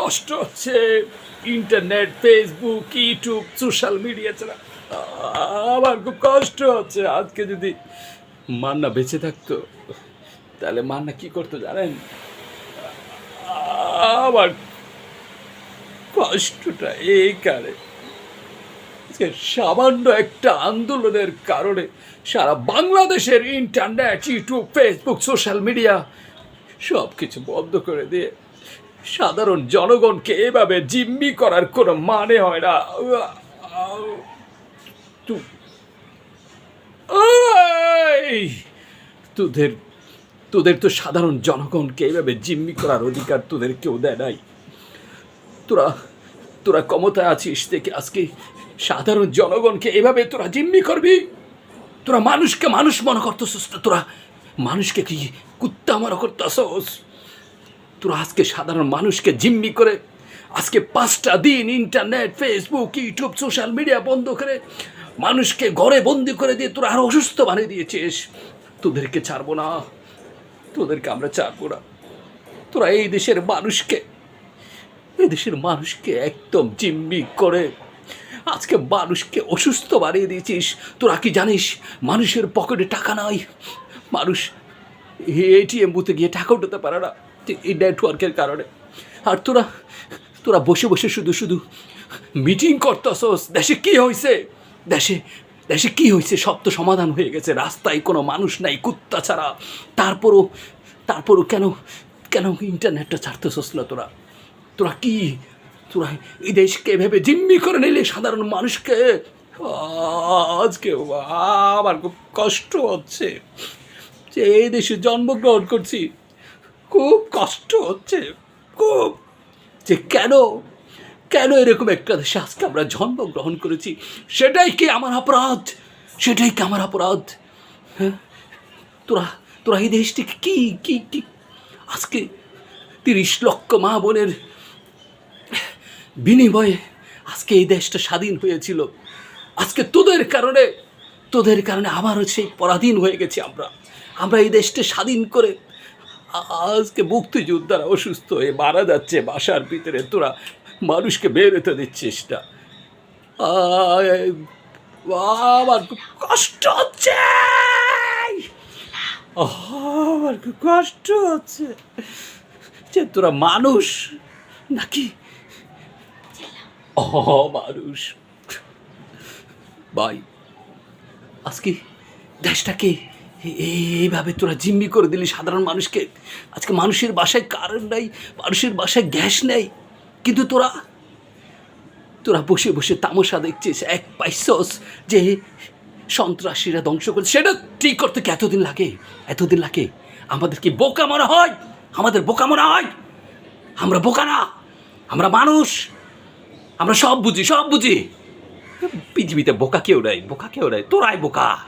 কষ্ট হচ্ছে internet Facebook YouTube social media ছাড়া। আমার খুব কষ্ট হচ্ছে। আজকে যদি মান্না বেঁচে থাকতো, তাহলে মান্না কি করতো জানেন? আমার কষ্টটা এই কারে সামান্য একটা আন্দোলনের কারণে সারা বাংলাদেশের internet YouTube Facebook social media সব কিছু বন্ধ করে দিয়ে সাধারণ জনগণকে এভাবে জিম্মি করার কোনো মানে হয় না। তোদের তোদের তো সাধারণ জনগণকে এইভাবে জিম্মি করার অধিকার তোদের কেউ দেয় নাই। তোরা তোরা ক্ষমতায় আছিস দেখে আজকে সাধারণ জনগণকে এভাবে তোরা জিম্মি করবি? তোরা মানুষকে মানুষ মনে করতেছিস তোরা মানুষকে কি কুত্তা মনে করতেছস? তোরা আজকে সাধারণ মানুষকে জিম্মি করে আজকে পাঁচটা দিন internet Facebook YouTube social media বন্ধ করে মানুষকে ঘরে বন্দি করে দিয়ে তোরা আরও অসুস্থ বানিয়ে দিয়েছিস তোদেরকে ছাড়বো না তোদেরকে আমরা ছাড়বো না তোরা এই দেশের মানুষকে এই দেশের মানুষকে একদম জিম্মি করে আজকে মানুষকে অসুস্থ বানিয়ে দিয়েছিস তোরা কি জানিস মানুষের পকেটে টাকা নাই মানুষ এটিএম বুথে গিয়ে টাকা উঠাতে পারে না এই নেটওয়ার্কের কারণে। আর তোরা তোরা বসে বসে শুধু শুধু মিটিং করতেছস। দেশে কি হয়েছে দেশে দেশে কি হয়েছে সব তো সমাধান হয়ে গেছে। রাস্তায় কোনো মানুষ নাই, কুত্তা ছাড়া। তারপরও তারপরও কেন কেন ইন্টারনেটটা ছাড়তেছস না তোরা? তোরা কি, তোরা এই দেশকে ভেবে জিম্মি করে নিলে সাধারণ মানুষকে? আজকে আমার খুব কষ্ট হচ্ছে। যে এই দেশে জন্মগ্রহণ করছি খুব কষ্ট হচ্ছে, খুব। যে কেন কেন এরকম একটা দেশে আজকে আমরা জন্মগ্রহণ করেছি? সেটাই কি আমার অপরাধ? সেটাই কি আমার অপরাধ? হ্যাঁ? তোরা তোরা এই দেশটিকে কি কি কি? আজকে তিরিশ লক্ষ মা বোনের বিনিময়ে আজকে এই দেশটা স্বাধীন হয়েছিল। আজকে তোদের কারণে তোদের কারণে আবারও সেই পরাধীন হয়ে গেছি আমরা। আমরা এই দেশটা স্বাধীন করে আজকে মুক্তিযোদ্ধারা অসুস্থ হয়ে মারা যাচ্ছে, বাসার ভিতরে। তোরা মানুষকে বের হতে দিচ্ছিস না। আমার খুব কষ্ট হচ্ছে। আমার খুব কষ্ট হচ্ছে। যে তোরা মানুষ নাকি? মানুষ। ভাই, আজকে দেশটাকে এইভাবে তোরা জিম্মি করে দিলি সাধারণ মানুষকে। আজকে মানুষের বাসায় কারেন্ট নাই, মানুষের বাসায় গ্যাস নেই, কিন্তু তোরা তোরা বসে বসে তামাশা দেখছিস, এক পাইসস যে সন্ত্রাসীরা ধ্বংস করছে। সেটা ঠিক করতে কি এতদিন লাগে? এতদিন লাগে? আমাদের কি বোকা মনে হয়? আমাদের বোকা মনে হয়? আমরা বোকা না? আমরা মানুষ? আমরা সব বুঝি সব বুঝি। পৃথিবীতে বোকা কেউ নাই, বোকা কেউ নাই, তোরাই বোকা।